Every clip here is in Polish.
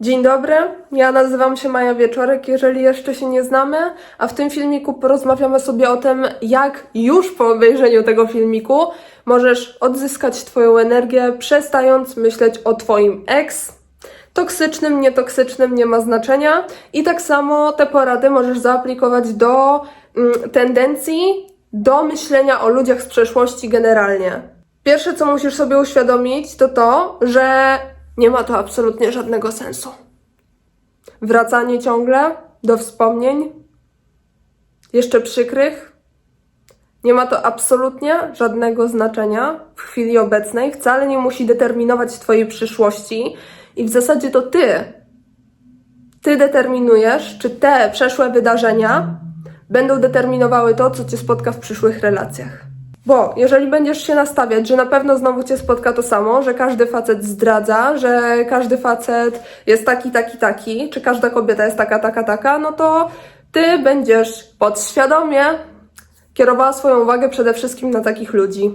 Dzień dobry, ja nazywam się Maja Wieczorek, jeżeli jeszcze się nie znamy, a w tym filmiku porozmawiamy sobie o tym, jak już po obejrzeniu tego filmiku możesz odzyskać Twoją energię, przestając myśleć o Twoim ex. Toksycznym, nietoksycznym nie ma znaczenia. I tak samo te porady możesz zaaplikować do mm, tendencji do myślenia o ludziach z przeszłości generalnie. Pierwsze, co musisz sobie uświadomić, to to, że nie ma to absolutnie żadnego sensu. Wracanie ciągle do wspomnień, jeszcze przykrych, nie ma to absolutnie żadnego znaczenia w chwili obecnej, wcale nie musi determinować Twojej przyszłości i w zasadzie to Ty, Ty determinujesz, czy te przeszłe wydarzenia będą determinowały to, co Cię spotka w przyszłych relacjach. Bo jeżeli będziesz się nastawiać, że na pewno znowu cię spotka to samo, że każdy facet zdradza, że każdy facet jest taki, taki, taki, czy każda kobieta jest taka, taka, taka, no to ty będziesz podświadomie kierowała swoją uwagę przede wszystkim na takich ludzi.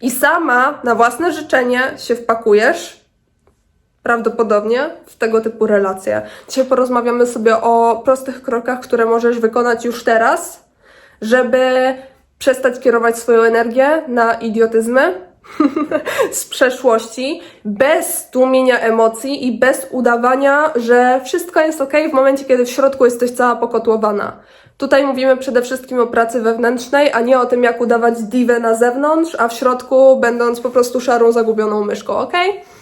I sama na własne życzenie się wpakujesz, prawdopodobnie, w tego typu relacje. Dzisiaj porozmawiamy sobie o prostych krokach, które możesz wykonać już teraz, żeby przestać kierować swoją energię na idiotyzmy z przeszłości, bez tłumienia emocji i bez udawania, że wszystko jest ok w momencie, kiedy w środku jesteś cała pokotłowana. Tutaj mówimy przede wszystkim o pracy wewnętrznej, a nie o tym, jak udawać diwę na zewnątrz, a w środku będąc po prostu szarą, zagubioną myszką, ok?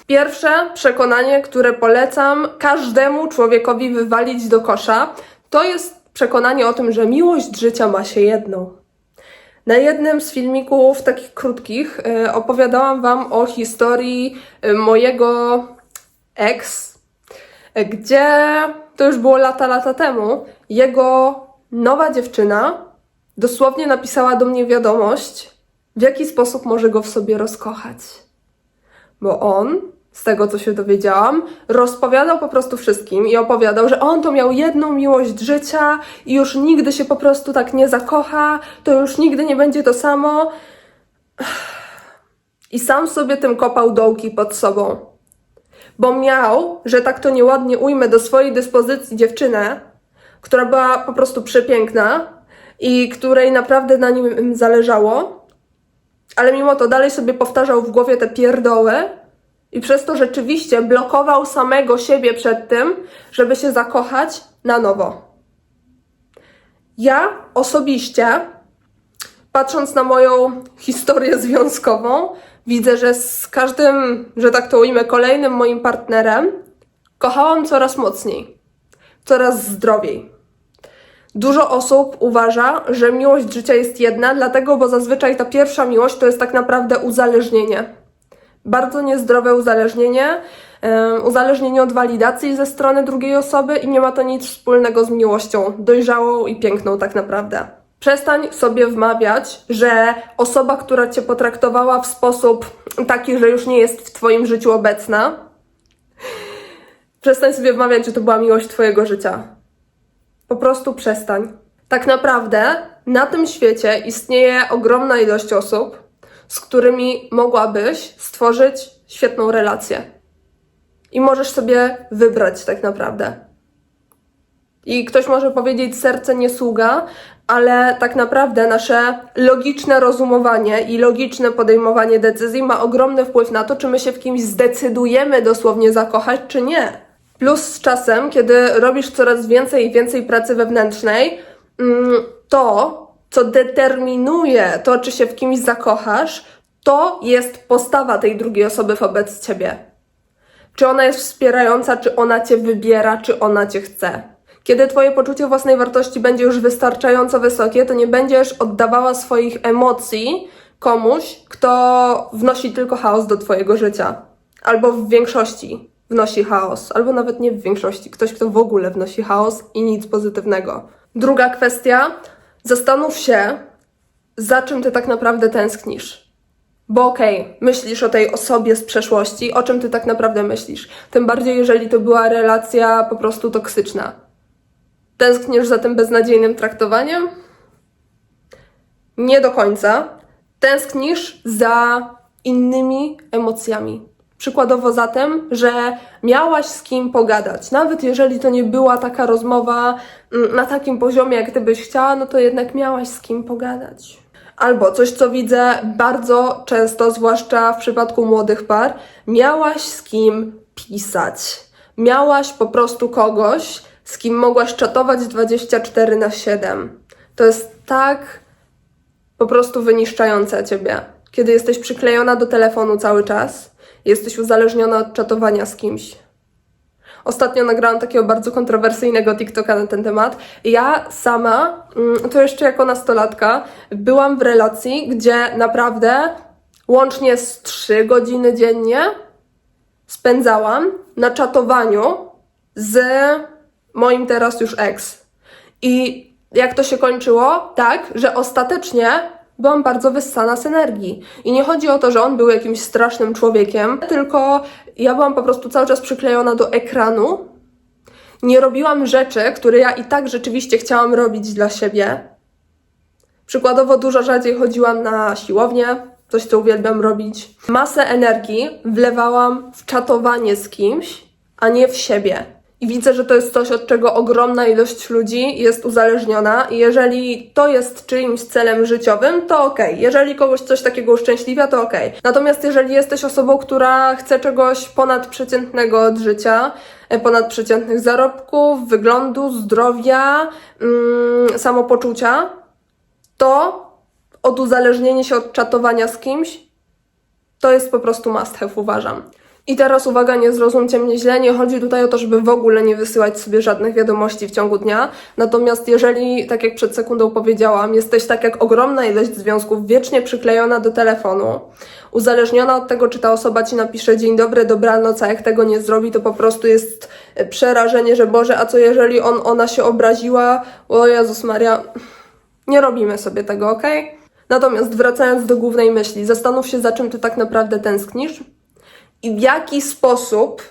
Pierwsze przekonanie, które polecam każdemu człowiekowi wywalić do kosza, to jest przekonanie o tym, że miłość życia ma się jedną. Na jednym z filmików takich krótkich y, opowiadałam Wam o historii y, mojego ex, y, gdzie to już było lata, lata temu. Jego nowa dziewczyna dosłownie napisała do mnie wiadomość, w jaki sposób może go w sobie rozkochać. Bo on, z tego co się dowiedziałam, rozpowiadał po prostu wszystkim i opowiadał, że on to miał jedną miłość życia i już nigdy się po prostu tak nie zakocha, to już nigdy nie będzie to samo. I sam sobie tym kopał dołki pod sobą. Bo miał, że tak to nieładnie ujmę, do swojej dyspozycji dziewczynę, która była po prostu przepiękna i której naprawdę na nim zależało, ale mimo to dalej sobie powtarzał w głowie te pierdoły i przez to rzeczywiście blokował samego siebie przed tym, żeby się zakochać na nowo. Ja osobiście, patrząc na moją historię związkową, widzę, że z każdym, że tak to ujmę, kolejnym moim partnerem kochałam coraz mocniej, coraz zdrowiej. Dużo osób uważa, że miłość życia jest jedna, dlatego, bo zazwyczaj ta pierwsza miłość to jest tak naprawdę uzależnienie. Bardzo niezdrowe uzależnienie, uzależnienie od walidacji ze strony drugiej osoby i nie ma to nic wspólnego z miłością, dojrzałą i piękną tak naprawdę. Przestań sobie wmawiać, że osoba, która cię potraktowała w sposób taki, że już nie jest w twoim życiu obecna, przestań sobie wmawiać, że to była miłość twojego życia. Po prostu przestań. Tak naprawdę na tym świecie istnieje ogromna ilość osób, z którymi mogłabyś stworzyć świetną relację. I możesz sobie wybrać tak naprawdę. I ktoś może powiedzieć, serce nie sługa, ale tak naprawdę nasze logiczne rozumowanie i logiczne podejmowanie decyzji ma ogromny wpływ na to, czy my się w kimś zdecydujemy dosłownie zakochać, czy nie. Plus z czasem, kiedy robisz coraz więcej i więcej pracy wewnętrznej, mm, to, co determinuje to, czy się w kimś zakochasz, to jest postawa tej drugiej osoby wobec ciebie. Czy ona jest wspierająca, czy ona cię wybiera, czy ona cię chce. Kiedy twoje poczucie własnej wartości będzie już wystarczająco wysokie, to nie będziesz oddawała swoich emocji komuś, kto wnosi tylko chaos do twojego życia. Albo w większości wnosi chaos, albo nawet nie w większości, ktoś, kto w ogóle wnosi chaos i nic pozytywnego. Druga kwestia, zastanów się, za czym ty tak naprawdę tęsknisz. Bo okej, myślisz o tej osobie z przeszłości, o czym ty tak naprawdę myślisz. Tym bardziej, jeżeli to była relacja po prostu toksyczna. Tęsknisz za tym beznadziejnym traktowaniem? Nie do końca. Tęsknisz za innymi emocjami. Przykładowo zatem, że miałaś z kim pogadać. Nawet jeżeli to nie była taka rozmowa mm, na takim poziomie, jak ty byś chciała, no to jednak miałaś z kim pogadać. Albo coś, co widzę bardzo często, zwłaszcza w przypadku młodych par, miałaś z kim pisać. Miałaś po prostu kogoś, z kim mogłaś czatować 24 na 7. To jest tak po prostu wyniszczające ciebie. Kiedy jesteś przyklejona do telefonu cały czas, jesteś uzależniona od czatowania z kimś. Ostatnio nagrałam takiego bardzo kontrowersyjnego TikToka na ten temat. Ja sama, mm, to jeszcze jako nastolatka, byłam w relacji, gdzie naprawdę łącznie z 3 godziny dziennie spędzałam na czatowaniu z moim teraz już ex. I jak to się kończyło? Tak, że ostatecznie byłam bardzo wyssana z energii. I nie chodzi o to, że on był jakimś strasznym człowiekiem, tylko ja byłam po prostu cały czas przyklejona do ekranu. Nie robiłam rzeczy, które ja i tak rzeczywiście chciałam robić dla siebie. Przykładowo dużo rzadziej chodziłam na siłownię, coś co uwielbiam robić. Masę energii wlewałam w czatowanie z kimś, a nie w siebie. I widzę, że to jest coś, od czego ogromna ilość ludzi jest uzależniona. I jeżeli to jest czyimś celem życiowym, to okej. Jeżeli kogoś coś takiego uszczęśliwia, to okej. Natomiast jeżeli jesteś osobą, która chce czegoś ponadprzeciętnego od życia, e, ponadprzeciętnych zarobków, wyglądu, zdrowia, mm, samopoczucia, to oduzależnienie się od czatowania z kimś to jest po prostu must have, uważam. I teraz uwaga, nie zrozumcie mnie źle, nie chodzi tutaj o to, żeby w ogóle nie wysyłać sobie żadnych wiadomości w ciągu dnia. Natomiast jeżeli, tak jak przed sekundą powiedziałam, jesteś tak jak ogromna ilość związków wiecznie przyklejona do telefonu, uzależniona od tego, czy ta osoba ci napisze dzień dobry, dobranoc, a jak tego nie zrobi, to po prostu jest e, przerażenie, że Boże, a co jeżeli on, ona się obraziła? O Jezus Maria, nie robimy sobie tego, ok? Natomiast wracając do głównej myśli, zastanów się, za czym ty tak naprawdę tęsknisz i w jaki sposób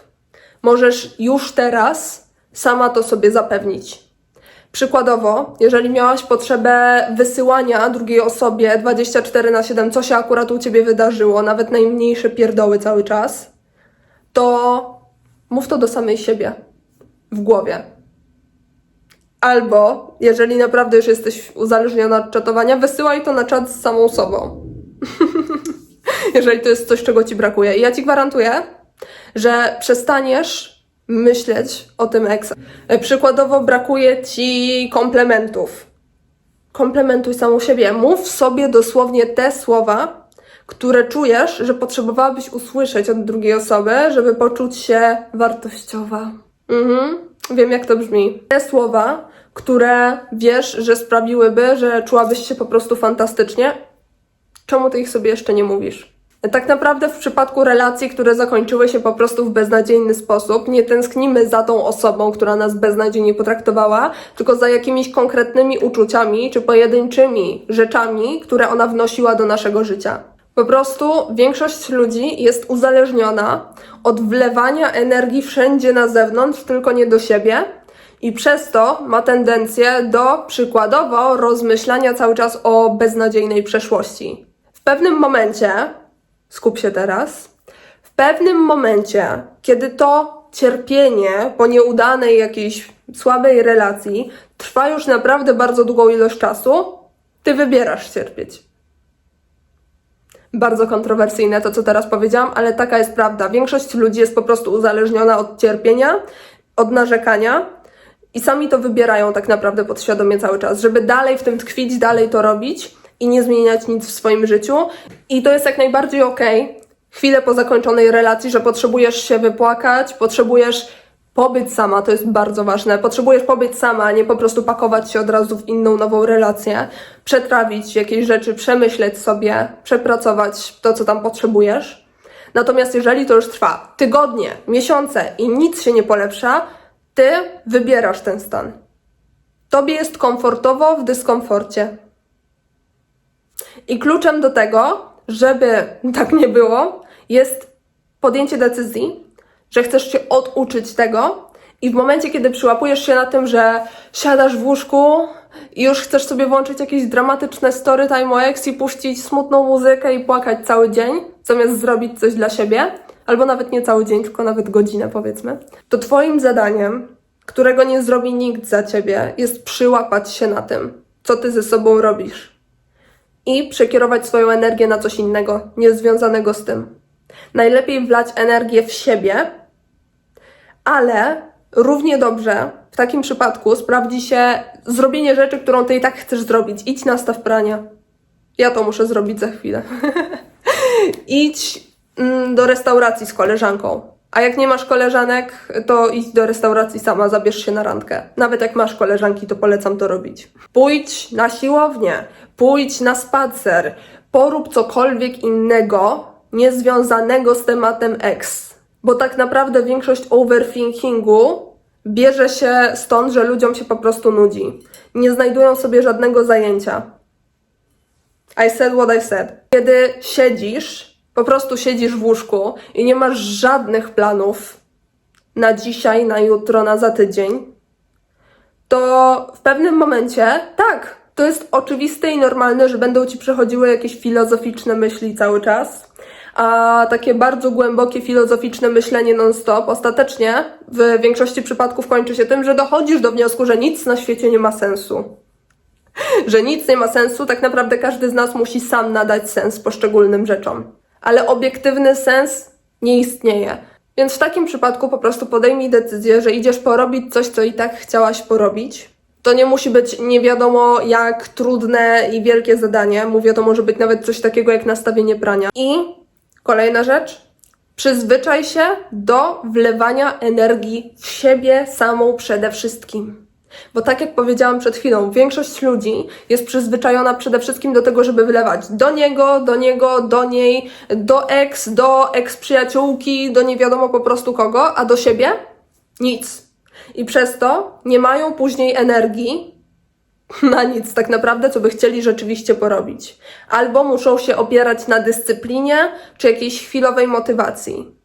możesz już teraz sama to sobie zapewnić. Przykładowo, jeżeli miałaś potrzebę wysyłania drugiej osobie 24 na 7, co się akurat u ciebie wydarzyło, nawet najmniejsze pierdoły cały czas, to mów to do samej siebie w głowie. Albo, jeżeli naprawdę już jesteś uzależniona od czatowania, wysyłaj to na czat z samą sobą. Jeżeli to jest coś, czego ci brakuje. I ja ci gwarantuję, że przestaniesz myśleć o tym ex. Przykładowo brakuje ci komplementów. Komplementuj samą siebie. Mów sobie dosłownie te słowa, które czujesz, że potrzebowałabyś usłyszeć od drugiej osoby, żeby poczuć się wartościowa. Mhm, wiem jak to brzmi. Te słowa, które wiesz, że sprawiłyby, że czułabyś się po prostu fantastycznie, czemu ty ich sobie jeszcze nie mówisz? Tak naprawdę w przypadku relacji, które zakończyły się po prostu w beznadziejny sposób, nie tęsknimy za tą osobą, która nas beznadziejnie potraktowała, tylko za jakimiś konkretnymi uczuciami czy pojedynczymi rzeczami, które ona wnosiła do naszego życia. Po prostu większość ludzi jest uzależniona od wlewania energii wszędzie na zewnątrz, tylko nie do siebie. I przez to ma tendencję do przykładowo rozmyślania cały czas o beznadziejnej przeszłości. W pewnym momencie, skup się teraz, w pewnym momencie, kiedy to cierpienie po nieudanej jakiejś słabej relacji trwa już naprawdę bardzo długą ilość czasu, ty wybierasz cierpieć. Bardzo kontrowersyjne to, co teraz powiedziałam, ale taka jest prawda. Większość ludzi jest po prostu uzależniona od cierpienia, od narzekania i sami to wybierają tak naprawdę podświadomie cały czas, żeby dalej w tym tkwić, dalej to robić i nie zmieniać nic w swoim życiu. I to jest jak najbardziej okej, chwilę po zakończonej relacji, że potrzebujesz się wypłakać, potrzebujesz pobyć sama, to jest bardzo ważne. Potrzebujesz pobyć sama, a nie po prostu pakować się od razu w inną, nową relację, przetrawić jakieś rzeczy, przemyśleć sobie, przepracować to, co tam potrzebujesz. Natomiast jeżeli to już trwa tygodnie, miesiące i nic się nie polepsza, ty wybierasz ten stan. Tobie jest komfortowo w dyskomforcie. I kluczem do tego, żeby tak nie było, jest podjęcie decyzji, że chcesz się oduczyć tego i w momencie, kiedy przyłapujesz się na tym, że siadasz w łóżku i już chcesz sobie włączyć jakieś dramatyczne story time o i puścić smutną muzykę i płakać cały dzień, zamiast zrobić coś dla siebie, albo nawet nie cały dzień, tylko nawet godzinę powiedzmy, to Twoim zadaniem, którego nie zrobi nikt za Ciebie, jest przyłapać się na tym, co Ty ze sobą robisz i przekierować swoją energię na coś innego, niezwiązanego z tym. Najlepiej wlać energię w siebie, ale równie dobrze w takim przypadku sprawdzi się zrobienie rzeczy, którą ty i tak chcesz zrobić. Idź na staw prania. Ja to muszę zrobić za chwilę. Idź mm, do restauracji z koleżanką. A jak nie masz koleżanek, to idź do restauracji sama, zabierz się na randkę. Nawet jak masz koleżanki, to polecam to robić. Pójdź na siłownię, pójdź na spacer, porób cokolwiek innego, niezwiązanego z tematem ex. Bo tak naprawdę większość overthinkingu bierze się stąd, że ludziom się po prostu nudzi. Nie znajdują sobie żadnego zajęcia. I said what I said. Kiedy siedzisz, po prostu siedzisz w łóżku i nie masz żadnych planów na dzisiaj, na jutro, na za tydzień, to w pewnym momencie, tak, to jest oczywiste i normalne, że będą ci przechodziły jakieś filozoficzne myśli cały czas, a takie bardzo głębokie filozoficzne myślenie non-stop ostatecznie w większości przypadków kończy się tym, że dochodzisz do wniosku, że nic na świecie nie ma sensu. Że nic nie ma sensu, tak naprawdę każdy z nas musi sam nadać sens poszczególnym rzeczom. Ale obiektywny sens nie istnieje. Więc w takim przypadku po prostu podejmij decyzję, że idziesz porobić coś, co i tak chciałaś porobić. To nie musi być nie wiadomo jak trudne i wielkie zadanie. Mówię, to może być nawet coś takiego jak nastawienie prania. I kolejna rzecz. Przyzwyczaj się do wlewania energii w siebie samą przede wszystkim. Bo tak jak powiedziałam przed chwilą, większość ludzi jest przyzwyczajona przede wszystkim do tego, żeby wylewać do niego, do niego, do niej, do ex, do ex przyjaciółki, do nie wiadomo po prostu kogo, a do siebie nic. I przez to nie mają później energii na nic tak naprawdę, co by chcieli rzeczywiście porobić. Albo muszą się opierać na dyscyplinie czy jakiejś chwilowej motywacji.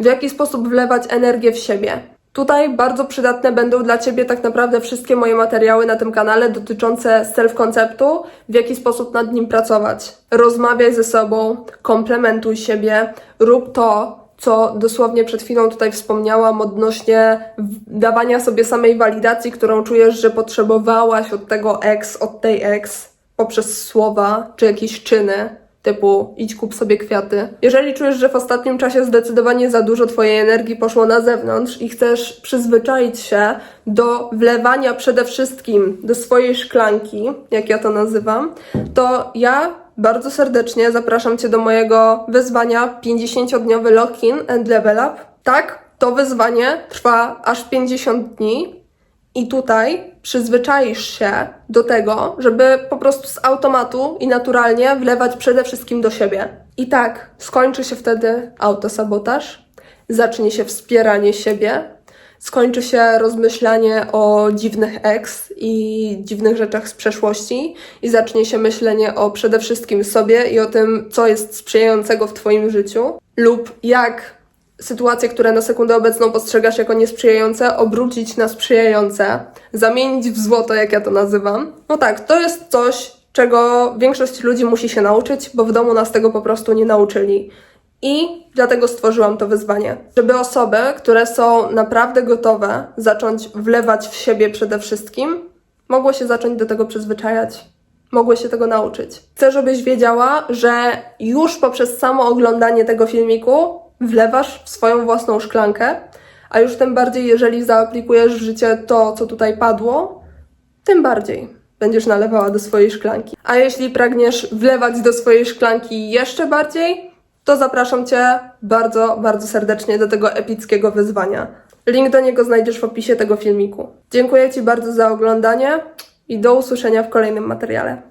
W jaki sposób wlewać energię w siebie? Tutaj bardzo przydatne będą dla Ciebie tak naprawdę wszystkie moje materiały na tym kanale dotyczące self-konceptu, w jaki sposób nad nim pracować. Rozmawiaj ze sobą, komplementuj siebie, rób to, co dosłownie przed chwilą tutaj wspomniałam odnośnie dawania sobie samej walidacji, którą czujesz, że potrzebowałaś od tego ex, od tej ex, poprzez słowa czy jakieś czyny. Typu idź kup sobie kwiaty. Jeżeli czujesz, że w ostatnim czasie zdecydowanie za dużo Twojej energii poszło na zewnątrz i chcesz przyzwyczaić się do wlewania przede wszystkim do swojej szklanki, jak ja to nazywam, to ja bardzo serdecznie zapraszam Cię do mojego wyzwania 50-dniowy lock-in and level up. Tak, to wyzwanie trwa aż 50 dni i tutaj przyzwyczaisz się do tego, żeby po prostu z automatu i naturalnie wlewać przede wszystkim do siebie. I tak skończy się wtedy autosabotaż, zacznie się wspieranie siebie, skończy się rozmyślanie o dziwnych ex i dziwnych rzeczach z przeszłości i zacznie się myślenie o przede wszystkim sobie i o tym, co jest sprzyjającego w Twoim życiu lub jak sytuacje, które na sekundę obecną postrzegasz jako niesprzyjające, obrócić na sprzyjające, zamienić w złoto, jak ja to nazywam. No tak, to jest coś, czego większość ludzi musi się nauczyć, bo w domu nas tego po prostu nie nauczyli. I dlatego stworzyłam to wyzwanie, żeby osoby, które są naprawdę gotowe zacząć wlewać w siebie przede wszystkim, mogły się zacząć do tego przyzwyczajać mogły się tego nauczyć. Chcę, żebyś wiedziała, że już poprzez samo oglądanie tego filmiku wlewasz w swoją własną szklankę, a już tym bardziej, jeżeli zaaplikujesz w życie to, co tutaj padło, tym bardziej będziesz nalewała do swojej szklanki. A jeśli pragniesz wlewać do swojej szklanki jeszcze bardziej, to zapraszam Cię bardzo, bardzo serdecznie do tego epickiego wyzwania. Link do niego znajdziesz w opisie tego filmiku. Dziękuję Ci bardzo za oglądanie i do usłyszenia w kolejnym materiale.